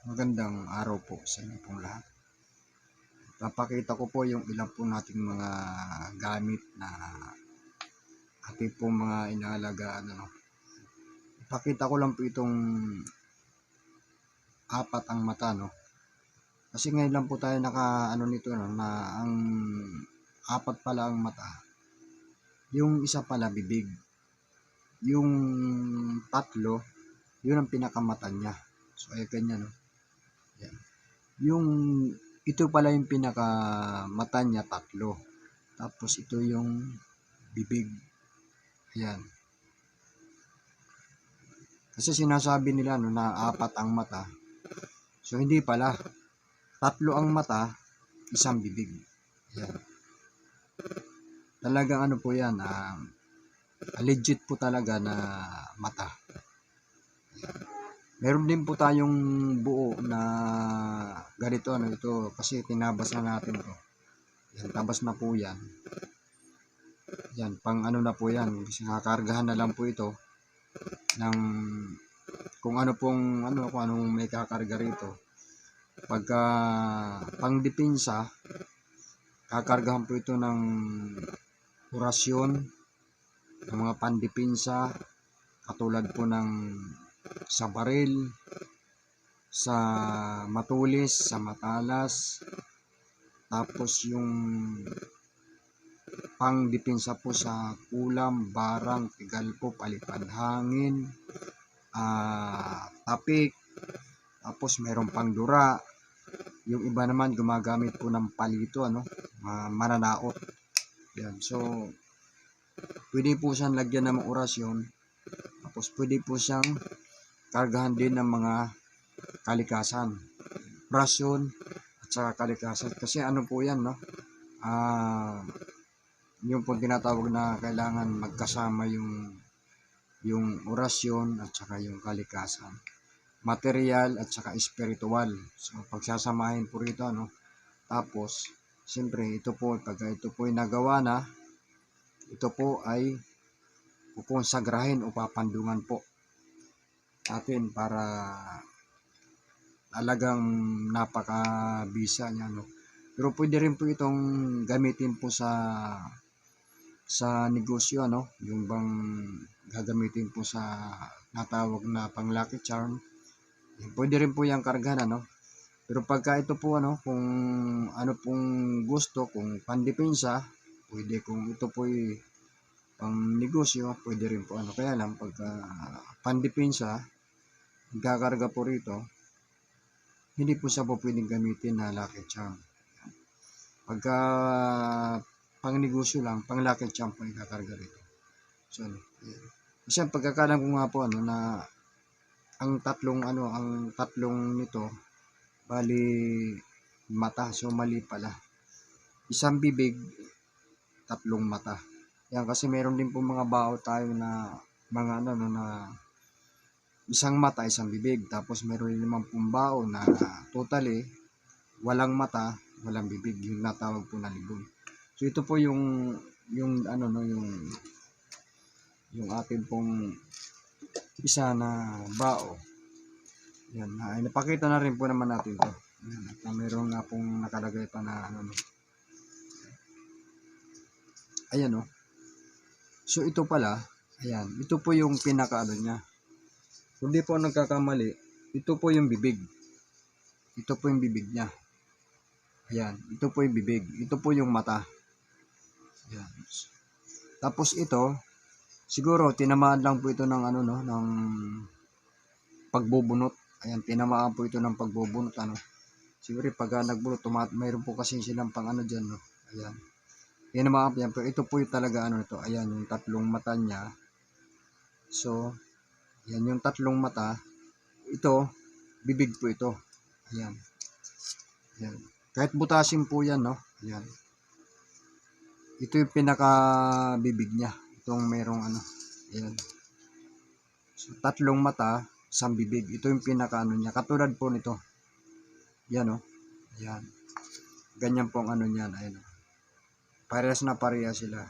Magandang araw po sa inyo pong lahat. Papakita ko po yung ilan po nating mga gamit na ating po mga inaalagaan. Ano. Ipakita ko lang po itong apat ang mata. No? Kasi ngayon lang po tayo naka ano nito no, na ang apat pala ang mata. Yung isa pala bibig. Yung tatlo, yun ang pinakamata niya. So, ay ganyan, no? Yung, ito pala yung pinaka mata niya, tatlo. Tapos, ito yung bibig. Ayan. Kasi sinasabi nila, no, na apat ang mata. So, hindi pala. Tatlo ang mata, isang bibig. Ayan. Talagang ano po yan, ah, legit po talaga na mata. Meron din po tayong buo na ganito ano ito kasi tinabas na natin to. Yan, tabas na po yan. Yan, pang ano na po yan. Kasi kakargahan na lang po ito ng kung ano pong ano kung anong may kakarga rito. Pagka pang depensa, kakargahan po ito ng orasyon, ng mga pandipinsa, katulad po ng sa baril, sa matulis, sa matalas, tapos yung pangdipinsa po sa kulam, barang, tigalpo, palipad hangin, ah, tapik, tapos mayroong pangdura, yung iba naman gumagamit po ng palito, ano, uh, mananaot. Yan. So, pwede po siyang lagyan ng orasyon, tapos pwede po siyang kargahan din ng mga kalikasan. Orasyon at saka kalikasan. Kasi ano po yan, no? Ah, yung po tinatawag na kailangan magkasama yung yung orasyon at saka yung kalikasan. Material at saka spiritual. So, pagsasamahin po rito, ano? Tapos, siyempre, ito po, pag ito po ay nagawa na, ito po ay kukonsagrahin o papandungan po atin para talagang napakabisa niya no. Pero pwede rin po itong gamitin po sa sa negosyo ano, yung bang gagamitin po sa natawag na pang lucky charm. Pwede rin po yung kargahan ano. Pero pagka ito po ano, kung ano pong gusto, kung pandepensa, pwede kung ito po ay pang negosyo, pwede rin po ano. Kaya lang, pagka pandepensa, gakarga po rito, hindi po siya po pwedeng gamitin na lucky charm. Pagka pang negosyo lang, pang lucky charm po ikakarga rito. So, ano, yan. Kasi ang pagkakalam ko nga po, ano, na ang tatlong, ano, ang tatlong nito, bali, mata. So, mali pala. Isang bibig, tatlong mata. Yan, kasi meron din po mga bao tayo na, mga ano, no, na isang mata, isang bibig. Tapos meron naman pong na totally walang mata, walang bibig. Yung natawag po na libon. So ito po yung yung ano no yung yung ating pong isa na bao. Yan, ay napakita na rin po naman natin to. Yan, at na meron nga pong nakalagay pa na ano no. Ayan no. So ito pala, ayan, ito po yung pinaka ano niya kung po nagkakamali, ito po yung bibig. Ito po yung bibig niya. Ayan, ito po yung bibig. Ito po yung mata. Ayan. Tapos ito, siguro tinamaan lang po ito ng ano no, ng pagbubunot. Ayan, tinamaan po ito ng pagbubunot ano. Siguro pag nagbunot, tumat, mayroon po kasi silang pang ano diyan no. Ayan. Tinamaan po yan. Pero ito po yung talaga ano ito. Ayan, yung tatlong mata niya. So, yan yung tatlong mata. Ito, bibig po ito. Ayan. Ayan. Kahit butasin po yan, no? Ayan. Ito yung pinaka bibig niya. Itong merong ano. Ayan. So, tatlong mata, isang bibig. Ito yung pinaka ano niya. Katulad po nito. Yan, no? Ayan. Ganyan po ang ano niyan. Ayan? Parehas na pareha sila.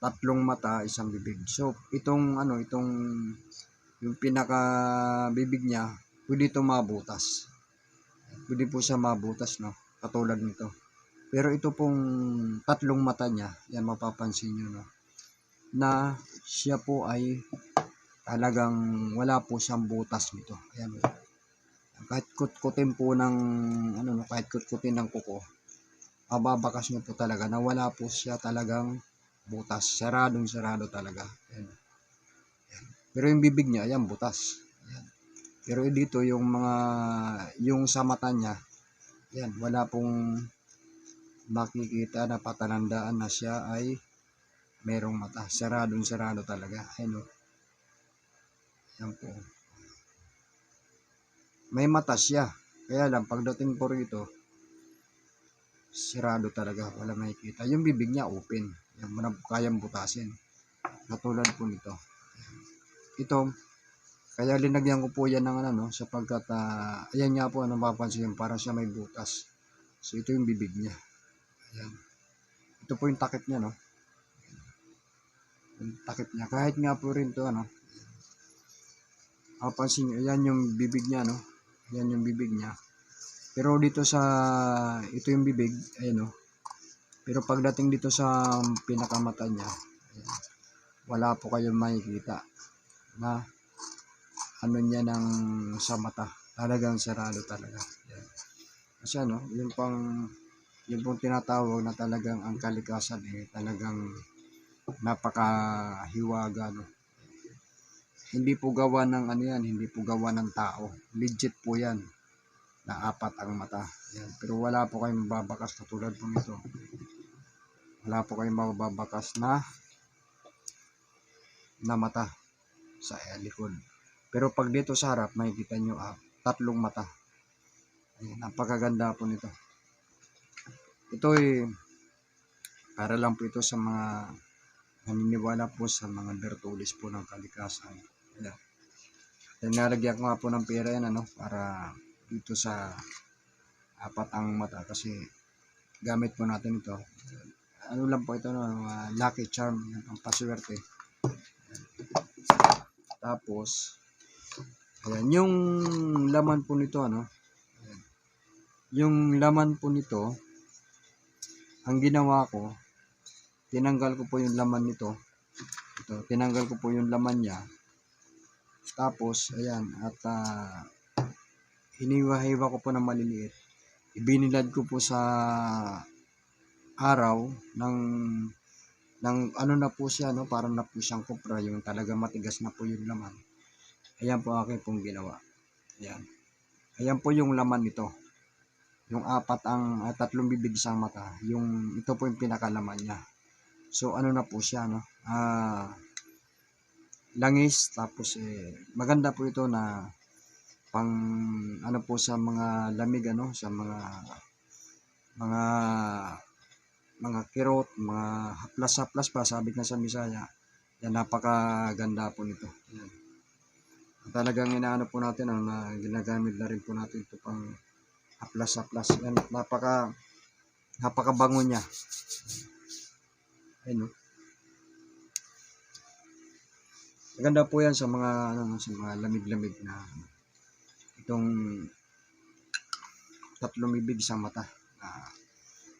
Tatlong mata, isang bibig. So, itong ano, itong yung pinaka bibig niya, pwede ito mabutas. Pwede po siya mabutas, no? Katulad nito. Pero ito pong tatlong mata niya, yan mapapansin nyo, no? Na siya po ay talagang wala po siyang butas nito. Ayan. Kahit kutkutin po ng, ano, no? Kahit kutkutin ng kuko, mababakas nyo po talaga na wala po siya talagang butas. Saradong sarado talaga. Ayan. Ayan. Pero yung bibig niya, ayan, butas. Ayan. Pero dito yung mga, yung sa mata niya, yan, wala pong makikita na patanandaan na siya ay merong mata. Saradong sarado talaga. Ayan o. Yan po. May mata siya. Kaya lang, pagdating po rito, sarado talaga. Wala makikita. Yung bibig niya open. Na kayang butasin. Katulad po nito. Ito, kaya linagyan ko po yan ng ano, no, sapagkat ah, ayan nga po, ano mapapansin, para siya may butas. So, ito yung bibig niya. Ayan. Ito po yung takip niya, no. Yung takip niya. Kahit nga po rin to, ano. Mapapansin niyo, ayan yung bibig niya, no. Ayan yung bibig niya. Pero dito sa, ito yung bibig, ayan, no. Pero pagdating dito sa pinakamata niya, wala po kayong makikita na ano niya ng sa mata. Talagang sarado talaga. Yan. Kasi ano, yung pang yung pong tinatawag na talagang ang kalikasan eh talagang napakahiwaga no. Hindi po gawa ng ano yan, hindi po gawa ng tao. Legit po yan na apat ang mata. Yan. Pero wala po kayong mababakas katulad po nito. Wala po kayong mababakas na na mata sa likod. Pero pag dito sa harap, makikita nyo ah, tatlong mata. Ayan, napakaganda po nito. Ito ay para lang po ito sa mga naniniwala po sa mga bertulis po ng kalikasan. Ayan. Then nalagyan ko nga po ng pera yan ano, para dito sa apat ang mata kasi gamit po natin ito. Ano lang po ito, no, mga lucky charm, yan, ang paswerte. Tapos, ayan, yung laman po nito, ano, yung laman po nito, ang ginawa ko, tinanggal ko po yung laman nito, ito, tinanggal ko po yung laman niya, tapos, ayan, at ah, hiniwa-hiwa ko po ng maliliit, ibinilad ko po sa araw ng ng ano na po siya no? Parang na po siyang kupra yung talaga matigas na po yung laman. Ayan po akin pong ginawa. Ayan. Ayan po yung laman nito. Yung apat ang ah, tatlong bibig sa mata. Yung ito po yung pinakalaman niya. So ano na po siya no? Ah langis tapos eh maganda po ito na pang ano po sa mga lamig ano? Sa mga mga mga kirot, mga haplas-haplas pa, sabi nga sa Bisaya. Yan, napakaganda po nito. Yan. Talagang inaano po natin, ano, na ginagamit na rin po natin ito pang haplas-haplas. Yan, napaka, napakabango niya. Ayun, no? Maganda po yan sa mga, ano, sa mga lamig-lamig na itong tatlong bibig sa mata. Ah,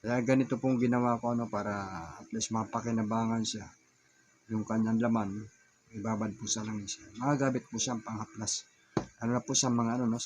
kaya ganito pong ginawa ko ano para at least mapakinabangan siya. Yung kanyang laman, ibabad po sa langis. Magagamit po siyang panghaplas. Ano na po sa mga ano no,